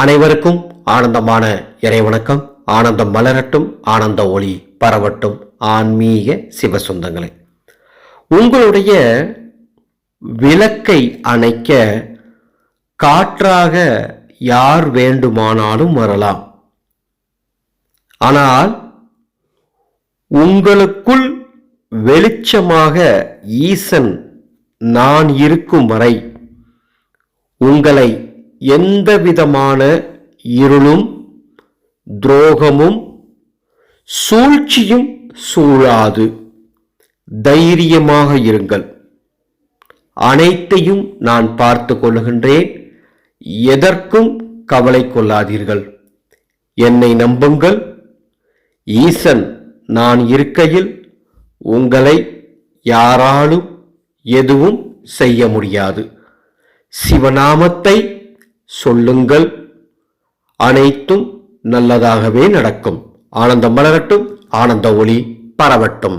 அனைவருக்கும் ஆனந்தமான இறைவணக்கம். ஆனந்தம் மலரட்டும் ஆனந்த ஒளி பரவட்டும். ஆன்மீக சிவசொந்தங்களே. உங்களுடைய விளக்கை அணைக்க காற்றாக யார் வேண்டுமானாலும் வரலாம். ஆனால் உங்களுக்குள் வெளிச்சமாக ஈசன் நான் இருக்கும் வரை உங்களை எந்த விதமான இருளும் துரோகமும் சூழ்ச்சியும் சூழாது. தைரியமாக இருங்கள். அனைத்தையும் நான் பார்த்து கொள்கின்றேன் எதற்கும் கவலை கொள்ளாதீர்கள். என்னை நம்புங்கள். ஈசன் நான் இருக்கையில் உங்களை யாராலும் எதுவும் செய்ய முடியாது. சிவநாமத்தை சொல்லுங்கள். அனைத்தும் நல்லதாகவே நடக்கும். ஆனந்தம் மலரட்டும் ஆனந்த ஒளி பரவட்டும்.